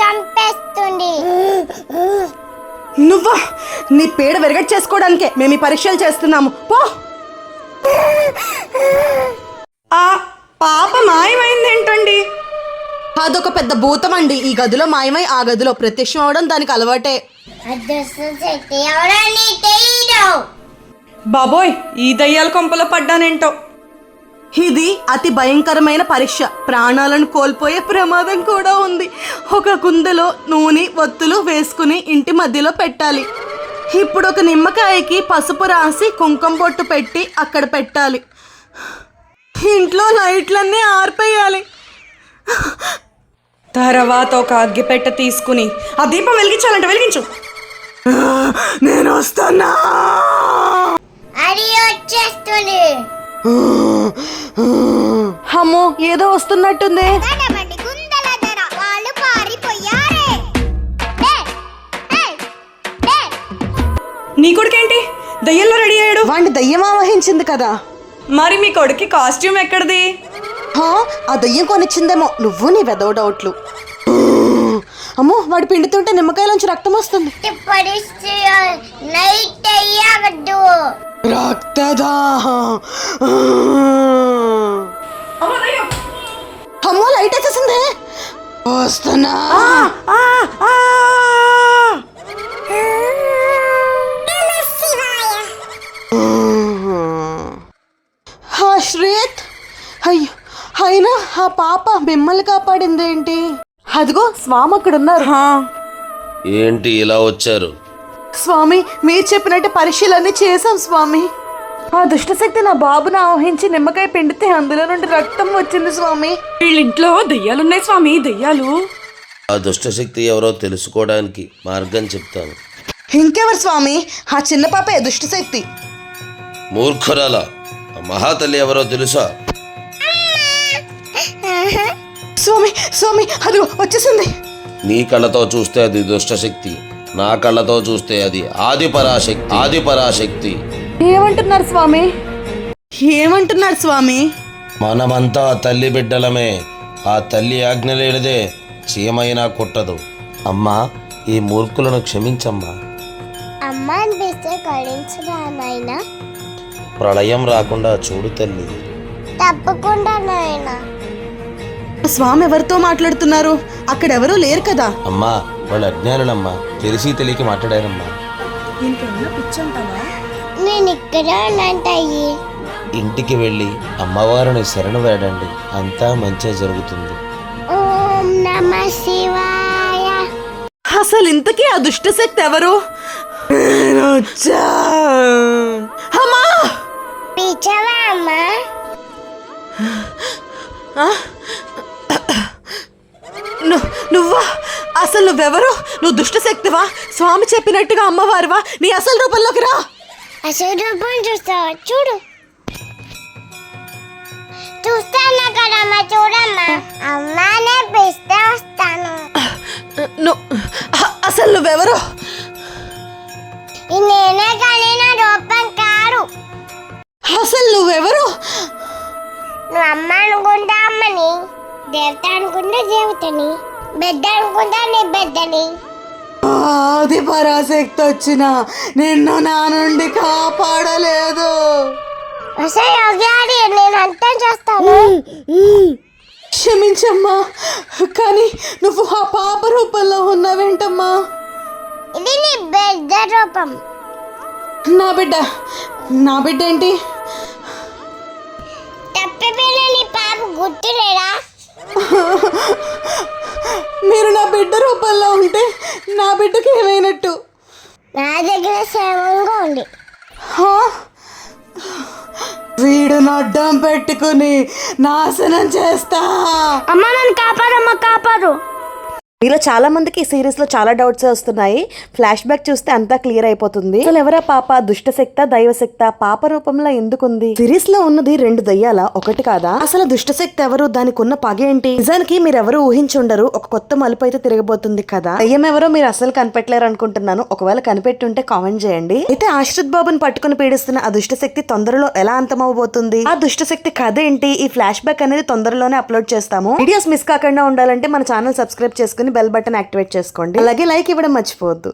చంపేస్తుంది. నువ్వా నీ పేడ వెరగట్ చేసుకోవడానికే మేము ఈ పరీక్షలు చేస్తున్నాము. పో. ఆ పాప మాయమైంది ఏంటండి? అదొక పెద్ద భూతం అండి ఈ గదిలో మాయమై ఆ గదిలో ప్రత్యక్షం అవడం దానికి అలవాటే. బాబోయ్ ఈ దయ్యాల కొంపలో పడ్డానేంటో. ఇది అతి భయంకరమైన పరీక్ష. ప్రాణాలను కోల్పోయే ప్రమాదం కూడా ఉంది. ఒక కుందలో నూనె ఒత్తులు వేసుకుని ఇంటి మధ్యలో పెట్టాలి. ఇప్పుడు ఒక నిమ్మకాయకి పసుపు రాసి కుంకుమ బొట్టు పెట్టి అక్కడ పెట్టాలి. ఇంట్లో లైట్లన్నీ ఆర్పేయాలి. తర్వాత ఒక అగ్గిపెట్ట తీసుకుని ఆ దీపం వెలిగించాలంటే వెలిగించు. నేను వస్తున్నా. అది వచ్చేస్తుంది. అమ్మో ఏదో వస్తున్నట్టుంది. గడబడి గుందల ధర. వాళ్ళు పారిపోయారే. ఏ, ఏ, ఏ. నీ కొడుకేంటి? దయ్యంలో రెడీ అయ్యాడు. వాడిని దయ్యం ఆవహించింది కదా. మరి మీ కొడుక్కి కాస్ట్యూమ్ ఎక్కడిది? హా, ఆ దయ్యం కొనిచ్చిందేమో. నువ్వు నీ వెదవ డౌట్లు. అమ్మో వాడు పిండుతుంటే నిమ్మకాయలోంచి రక్తం వస్తుంది. నైట్ అయ్యవద్దు. రక్తదాహం. అమ్మో లైట్ వచ్చేసింది. వస్తున్నా. శ్రేత్ అయ్యో అయినా ఆ పాప మిమ్మల్ని కాపాడింది ఏంటి అదిగో స్వామి అక్కడ ఉన్నారు హా, ఏంటి ఇలా వచ్చారు? స్వామి మీరు చెప్పినట్టు పరీక్షలన్నీ చేశాం స్వామి. ఆ దుష్టశక్తి నా బాబును ఆవహించి నిమ్మకాయ పిండితే అందులో నుండి రక్తం వచ్చింది స్వామి. వీళ్ళింట్లో దయ్యాలున్నాయి స్వామి దయ్యాలు. ఆ దుష్టశక్తి ఎవరో తెలుసుకోవడానికి మార్గం చెప్తాను. ఇంకెవరు స్వామి? ఆ చిన్న పాపే దుష్టశక్తి. మూర్ఖురాల? ఆ మహాతల్లి ఎవరో తెలుసా? స్వామి స్వామి అదిగో వచ్చేసింది. నీ కళ్ళతో చూస్తే అది దుష్టశక్తి. నా కళ్ళతో చూస్తే అది ఆది పరాశక్తి ఆది పరాశక్తి ఏమంటున్నారు స్వామి? ఏమంటున్నారు స్వామి? మనమంతా తల్లి బిడ్డలమే. ఆ తల్లి ఆజ్ఞ లేనిదే చీమైనా కుట్టదు. అమ్మా ఈ మూర్ఖులను క్షమించమ్మా. అమ్మ అనిపిస్తే కడించరా నాయనా? ప్రళయం రాకుండా చూడు తల్లి. తప్పకుండా నాయనా. స్వామి ఎవరితో మాట్లాడుతున్నారు? అక్కడ ఎవరూ లేరు కదా. అమ్మా వాళ్ళు అజ్ఞానులమ్మా తెలిసి తెలియక మాట్లాడారమ్మా. నేను ఇక్కడ ఉన్నట్టయ్యి ఇంటికి వెళ్ళి అమ్మవారిని శరణు వేడండి. అంతా మంచి జరుగుతుంది. అసలు ఇంతకీ ఆ దుష్టశక్తి ఎవరు? నేను వచ్చా. అమ్మా? నువ్వెవరు? నువ్వు దుష్టశక్తివా స్వామి చెప్పినట్టుగా అమ్మవారివా? నీ అసలు రూపంలోకి రా! అసలు రూపం చూస్తావా? చూడు. చూస్తాను కదమ్మా చూడమ్మా. అమ్మానే పిస్తే వస్తాను. అసలు నువ్వెవరు? నేనే కానీ నా రూపం కాదు. అసలు నువ్వెవరు? నువ్వు అమ్మ అనుకుంటా అమ్మని దేవత అనుకుంటే దేవతని. బిడ్డ అనుకుంటా నీ బిడ్డని ఆది పరాశక్తి వచ్చిన నిన్ను నా నుండి కాపాడలేదు. నేను అంతా చేస్తాను. క్షమించమ్మా కానీ నువ్వు ఆ పాప రూపంలో ఉన్నావేంటమ్మా? ఇది నీ బిడ్డ రూపం. నా బిడ్డ నా బిడ్డ ఏంటి? తప్పిపోయిన నీ పాప గుర్తులేదా? మీరు నా బిడ్డ రూపంలో ఉంటే నా బిడ్డకి ఏమైనట్టు? నా దగ్గర సేవంగా ఉంది? వీడు నడ్డం పెట్టుకుని నాశనం చేస్తా. అమ్మ నన్ను కాపాడమ్మ కాపాడు. మీలో చాలా మందికి ఈ సిరీస్లో చాలా డౌట్స్ వస్తున్నాయి. ఫ్లాష్ బ్యాక్ చూస్తే అంతా క్లియర్ అయిపోతుంది. అసలు ఎవరా పాప? దుష్టశక్త దైవశక్త పాప రూపంలో ఎందుకుంది? సిరీస్లో ఉన్నది రెండు దయ్యాల? ఒకటి కాదా? అసలు దుష్టశక్తి ఎవరు? దానికి ఉన్న పగ ఏంటి? నిజానికి మీరు ఎవరు ఊహించుండరు. ఒక కొత్త మలుపు అయితే తిరగబోతుంది కదా? దయ్యం ఎవరో మీరు అసలు కనిపెట్టలేరు అనుకుంటున్నాను. ఒకవేళ కనిపెట్టుంటే కామెంట్ చేయండి. అయితే ఆశ్రిత్ బాబుని పట్టుకుని పీడిస్తున్న ఆ దుష్టశక్తి తొందరలో ఎలా అంతమవబోతుంది ఆ దుష్టశక్తి కథ ఏంటి? ఈ ఫ్లాష్ బ్యాక్ అనేది తొందరలోనే అప్లోడ్ చేస్తాము. వీడియోస్ మిస్ కాకుండా ఉండాలంటే మన ఛానల్ సబ్స్క్రైబ్ చేసుకుని బెల్ బటన్ యాక్టివేట్ చేసుకోండి. అలాగే లైక్ ఇవ్వడం మర్చిపోవద్దు.